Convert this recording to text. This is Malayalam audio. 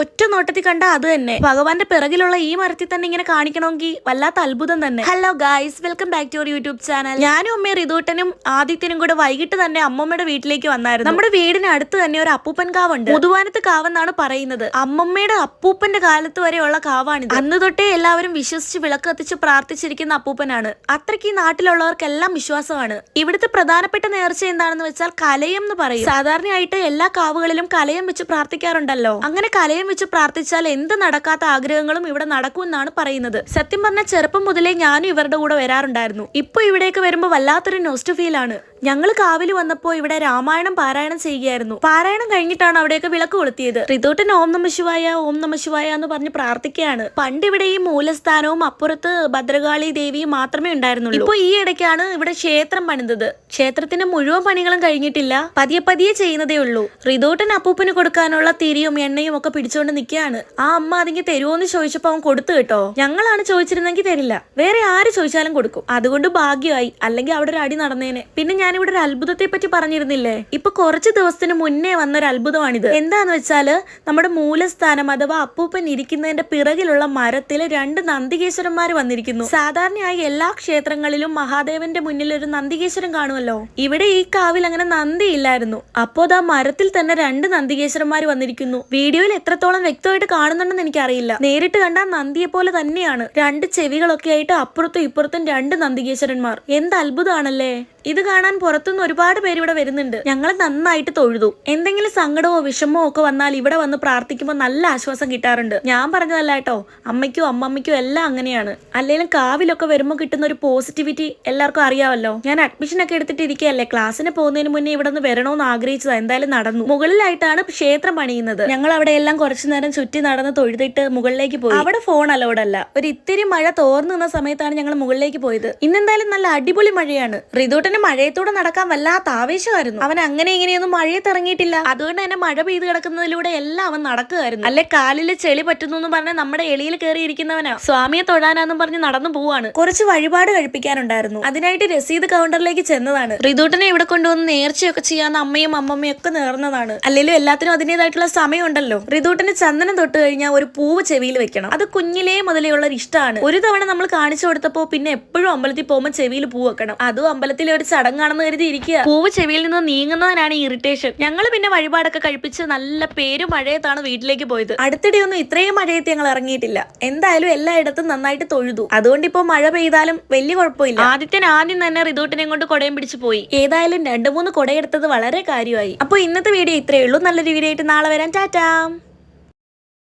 ഒറ്റ നോട്ടത്തിൽ കണ്ട അത് തന്നെ. ഭഗവാന്റെ പിറകിലുള്ള ഈ മരത്തിൽ തന്നെ ഇങ്ങനെ കാണിക്കണമെങ്കിൽ വല്ലാത്ത അത്ഭുതം തന്നെ. Hello guys welcome back to your YouTube channel ഞാനും അമ്മയും റിതൂട്ടനും ആദിത്യനും കൂടെ വൈകിട്ട് തന്നെ അമ്മമ്മയുടെ വീട്ടിലേക്ക് വന്നായിരുന്നു. നമ്മുടെ വീടിന് അടുത്ത് തന്നെ ഒരു അപ്പൂപ്പൻ കാവുണ്ട്. മുതുവാനത്ത് കാവെന്നാണ് പറയുന്നത്. അമ്മമ്മയുടെ അപ്പൂപ്പന്റെ കാലത്ത് വരെയുള്ള കാവാണിത്. അന്ന് തൊട്ടേ എല്ലാവരും വിശ്വസിച്ച് വിളക്ക് കത്തിച്ച് പ്രാർത്ഥിച്ചിരിക്കുന്ന അപ്പൂപ്പനാണ്. അത്രയ്ക്ക് ഈ നാട്ടിലുള്ളവർക്കെല്ലാം വിശ്വാസമാണ്. ഇവിടുത്തെ പ്രധാനപ്പെട്ട നേർച്ച എന്താണെന്ന് വെച്ചാൽ കലയം എന്ന് പറയും. സാധാരണയായിട്ട് എല്ലാ കാവുകളിലും കലയം വെച്ച് പ്രാർത്ഥിക്കാറുണ്ടല്ലോ. അങ്ങനെ കലയം വെച്ച് പ്രാർത്ഥിച്ചാൽ എന്ത് നടക്കാത്ത ആഗ്രഹങ്ങളും ഇവിടെ നടക്കുമെന്നാണ് പറയുന്നത്. സത്യം പറഞ്ഞ ചെറുപ്പം മുതലേ ഞാനും ഇവരുടെ കൂടെ വരാറുണ്ടായിരുന്നു. ഇപ്പൊ ഇവിടേക്ക് വരുമ്പോൾ വല്ലാത്തൊരു നോസ്റ്റ് ഫീൽ ആണ് ഞങ്ങൾ കാവിൽ വന്നപ്പോൾ ഇവിടെ രാമായണം പാരായണം ചെയ്യുകയായിരുന്നു. പാരായണം കഴിഞ്ഞിട്ടാണ് അവിടെയൊക്കെ വിളക്ക് കൊളുത്തിയത്. റിതോട്ടൻ ഓം നമ ശിവായ ഓം നമ ശിവായ എന്ന് പറഞ്ഞ് പ്രാർത്ഥിക്കുകയാണ്. പണ്ട് ഇവിടെ ഈ മൂലസ്ഥാനവും അപ്പുറത്ത് ഭദ്രകാളി ദേവിയും മാത്രമേ ഉണ്ടായിരുന്നുള്ളൂ. ഇപ്പൊ ഈ ഇടയ്ക്കാണ് ഇവിടെ ക്ഷേത്രം പണിതത്. ക്ഷേത്രത്തിന്റെ മുഴുവൻ പണികളും കഴിഞ്ഞിട്ടില്ല. പതിയെ പതിയെ ചെയ്യുന്നതേ ഉള്ളൂ. റിതോട്ടൻ അപ്പൂപ്പന് കൊടുക്കാനുള്ള തിരിയും എണ്ണയും ഒക്കെ പിടിച്ചുകൊണ്ട് നിൽക്കുകയാണ് ആ അമ്മ അതിങ്ങി തരുമോന്ന് ചോദിച്ചപ്പോൾ അവൻ കൊടുത്തു കേട്ടോ. ഞങ്ങളാണ് ചോദിച്ചിരുന്നെങ്കിൽ തരില്ല. വേറെ ആര് ചോദിച്ചാലും കൊടുക്കും. അതുകൊണ്ട് ഭാഗ്യമായി. അല്ലെങ്കിൽ അവിടെ ഒരു അടി നടന്നേനെ. പിന്നെ ഞാനിവിടെ ഒരു അത്ഭുതത്തെ പറ്റി പറഞ്ഞിരുന്നില്ലേ? ഇപ്പൊ കുറച്ച് ദിവസത്തിന് മുന്നേ വന്ന ഒരു അത്ഭുതമാണിത്. എന്താന്ന് വെച്ചാൽ നമ്മുടെ മൂലസ്ഥാനം അഥവാ അപ്പൂപ്പൻ ഇരിക്കുന്നതിന്റെ പിറകിലുള്ള മരത്തിൽ രണ്ട് നന്ദികേശ്വരന്മാർ വന്നിരിക്കുന്നു. സാധാരണയായി എല്ലാ ക്ഷേത്രങ്ങളിലും മഹാദേവന്റെ മുന്നിൽ ഒരു നന്ദികേശ്വരൻ കാണുമല്ലോ? ഇവിടെ ഈ കാവിൽ അങ്ങനെ നന്ദി ഇല്ലായിരുന്നു അപ്പോ ആ മരത്തിൽ തന്നെ രണ്ട് നന്ദികേശ്വരന്മാർ വന്നിരിക്കുന്നു. വീഡിയോയിൽ എത്രത്തോളം വ്യക്തമായിട്ട് കാണുന്നുണ്ടെന്ന് എനിക്കറിയില്ല. നേരിട്ട് കണ്ട നന്ദിയെ പോലെ തന്നെയാണ്. രണ്ട് ചെവികളൊക്കെ ആയിട്ട് അപ്പുറത്തും ഇപ്പുറത്തും രണ്ട് നന്ദികേശ്വരന്മാർ എന്ത് അത്ഭുതമാണല്ലേ? ഇത് കാണാൻ പുറത്തുനിന്ന് ഒരുപാട് പേര് ഇവിടെ വരുന്നുണ്ട്. ഞങ്ങൾ നന്നായിട്ട് തൊഴുതു. എന്തെങ്കിലും സങ്കടമോ വിഷമോ ഒക്കെ വന്നാൽ ഇവിടെ വന്ന് പ്രാർത്ഥിക്കുമ്പോൾ നല്ല ആശ്വാസം കിട്ടാറുണ്ട്. ഞാൻ പറഞ്ഞതല്ല കേട്ടോ. അമ്മയ്ക്കും അമ്മമ്മയ്ക്കും എല്ലാം അങ്ങനെയാണ്. അല്ലെങ്കിലും കാവിലൊക്കെ വരുമ്പോൾ കിട്ടുന്ന ഒരു പോസിറ്റിവിറ്റി എല്ലാവർക്കും അറിയാമല്ലോ ഞാൻ അഡ്മിഷൻ ഒക്കെ എടുത്തിട്ട് ഇരിക്കുകയല്ലേ? ക്ലാസ്സിന് പോകുന്നതിന് മുന്നേ ഇവിടെ നിന്ന് വരണമെന്ന് ആഗ്രഹിച്ചതാ. എന്തായാലും നടന്നു. മുകളിലായിട്ടാണ് ക്ഷേത്രം പണിയുന്നത്. ഞങ്ങൾ അവിടെ എല്ലാം കുറച്ചു നേരം ചുറ്റി നടന്ന് തൊഴുതിട്ട് മുകളിലേക്ക് പോയി. അവിടെ ഫോൺ അലൗഡ് അല്ല. ഒരു ഇത്തിരി മഴ തോർന്നു നിന്ന സമയത്താണ് ഞങ്ങൾ മുകളിലേക്ക് പോയത്. ഇന്നെന്തായാലും നല്ല അടിപൊളി മഴയാണ്. റിതോട്ടിന് മഴയത്തൂടെ നടക്കാൻ വല്ലാത്ത ആവേശമായിരുന്നു. അവൻ അങ്ങനെ ഇങ്ങനെയൊന്നും മഴയത്ത് ഇറങ്ങിയിട്ടില്ല. അതുകൊണ്ട് തന്നെ മഴ പെയ്ത് കിടക്കുന്നതിലൂടെ എല്ലാം അവൻ നടക്കുകയായിരുന്നു. അല്ലെ കാലിൽ ചെളി പറ്റുന്നു എന്ന് പറഞ്ഞ് നമ്മുടെ എളിയിൽ കയറിയിരിക്കുന്നവനാ. സ്വാമിയെ തൊഴാനാന്നും പറഞ്ഞ് നടന്നു പോവാണ്. കുറച്ച് വഴിപാട് കഴിപ്പിക്കാനുണ്ടായിരുന്നു. അതിനായിട്ട് രസീത് കൗണ്ടറിലേക്ക് ചെന്നതാണ്. റിതൂട്ടനെ ഇവിടെ കൊണ്ടുവന്ന് നേർച്ചയൊക്കെ ചെയ്യാൻ അമ്മയും അമ്മമ്മയും ഒക്കെ നേർന്നതാണ്. അല്ലെങ്കിലും എല്ലാത്തിനും അതിന്റെതായിട്ടുള്ള സമയമുണ്ടല്ലോ. റിതൂട്ടന് ചന്ദനം തൊട്ട് കഴിഞ്ഞാൽ ഒരു പൂവ് ചെവിയിൽ വെക്കണം. അത് കുഞ്ഞിലേ മുതലേ ഉള്ള ഒരു ഇഷ്ടമാണ് ഒരു തവണ നമ്മൾ കാണിച്ചു കൊടുത്തപ്പോ പിന്നെ എപ്പോഴും അമ്പലത്തിൽ പോകുമ്പോൾ ചെവിയിൽ പൂ വെക്കണം. അതും അമ്പലത്തിലെ ഒരു ചടങ്ങാണെന്ന് കരുതി ഇരിക്കുക. പൂവ് ചെവിയിൽ നിന്ന് നീങ്ങുന്നതിനാണ് ഇറിറ്റേഷൻ ഞങ്ങൾ പിന്നെ വഴിപാടൊക്കെ കഴിപ്പിച്ച് നല്ല പേരും മഴയത്താണ് വീട്ടിലേക്ക് പോയത്. അടുത്തിടെ ഒന്നും ഇത്രയും മഴയത്ത് ഞങ്ങൾ ഇറങ്ങിയിട്ടില്ല. എന്തായാലും എല്ലായിടത്തും നന്നായിട്ട് തൊഴുതു. അതുകൊണ്ട് ഇപ്പോ മഴ പെയ്താലും വലിയ കുഴപ്പമില്ല. ആദ്യത്തിന് ആദ്യം തന്നെ റിതോട്ടിനെ കൊണ്ട് കൊടയും പിടിച്ചു പോയി. ഏതായാലും രണ്ടു മൂന്ന് കൊടയെടുത്തത് വളരെ കാര്യമായി. അപ്പോൾ ഇന്നത്തെ വീഡിയോ ഇത്രയേ ഉള്ളൂ. നല്ലൊരു വീഡിയോ ആയിട്ട് നാളെ വരാം. ടാറ്റാ.